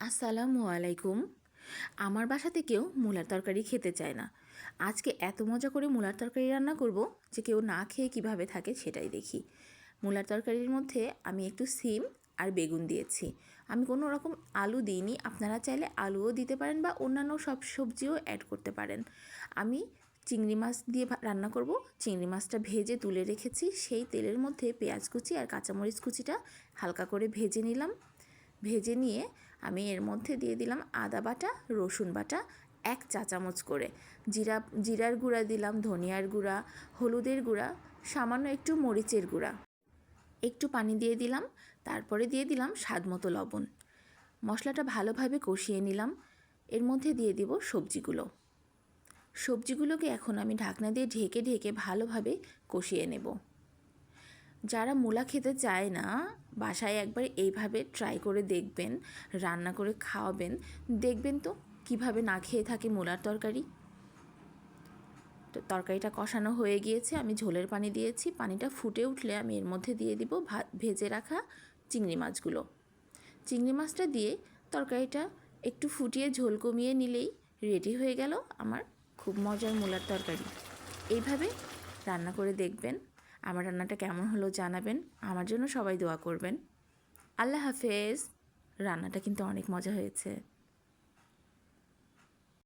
আসসালামু আলাইকুম। আমার বাসাতে কেউ মূলার তরকারি খেতে চায় না। আজকে এত মজা করে মূলার তরকারি রান্না করব যে কেউ না খেয়ে কীভাবে থাকে সেটাই দেখি। মূলার তরকারির মধ্যে আমি একটু সিম আর বেগুন দিয়েছি। আমি কোনো রকম আলু দিইনি। আপনারা চাইলে আলুও দিতে পারেন বা অন্যান্য সব সবজিও অ্যাড করতে পারেন। আমি চিংড়ি মাছ দিয়ে রান্না করব। চিংড়ি মাছটা ভেজে তুলে রেখেছি। সেই তেলের মধ্যে পেঁয়াজ কুচি আর কাঁচামরিচ কুচিটা হালকা করে ভেজে নিলাম। ভেজে নিয়ে আমি এর মধ্যে দিয়ে দিলাম আদা বাটা, রসুন বাটা, এক চা চামচ করে। জিরা, জিরার গুঁড়া দিলাম, ধনিয়ার গুঁড়া, হলুদের গুঁড়া, সামান্য একটু মরিচের গুঁড়া। একটু পানি দিয়ে দিলাম, তারপরে দিয়ে দিলাম স্বাদ মতো লবণ। মশলাটা ভালোভাবে কষিয়ে নিলাম। এর মধ্যে দিয়ে দিব সবজিগুলো। সবজিগুলোকে এখন আমি ঢাকনা দিয়ে ঢেকে ঢেকে ভালোভাবে কষিয়ে নেব। যারা মূলা খেতে চায় না, বাসায় একবার এইভাবে ট্রাই করে দেখবেন, রান্না করে খাওয়াবেন। দেখবেন তো কীভাবে না খেয়ে থাকে মূলার তরকারি। তো তরকারিটা কষানো হয়ে গিয়েছে, আমি ঝোলের পানি দিয়েছি, পানিটা ফুটে উঠলে আমি এর মধ্যে দিয়ে দিব ভেজে রাখা চিংড়ি মাছগুলো। চিংড়ি মাছটা দিয়ে তরকারিটা একটু ফুটিয়ে ঝোল কমিয়ে নিলেই রেডি হয়ে গেল আমার খুব মজার মূলার তরকারি। এইভাবে রান্না করে দেখবেন। আমার রান্নাটা কেমন হলো জানাবেন। আমার জন্য সবাই দোয়া করবেন। আল্লাহ হাফেজ। রান্নাটা কিন্তু অনেক মজা হয়েছে।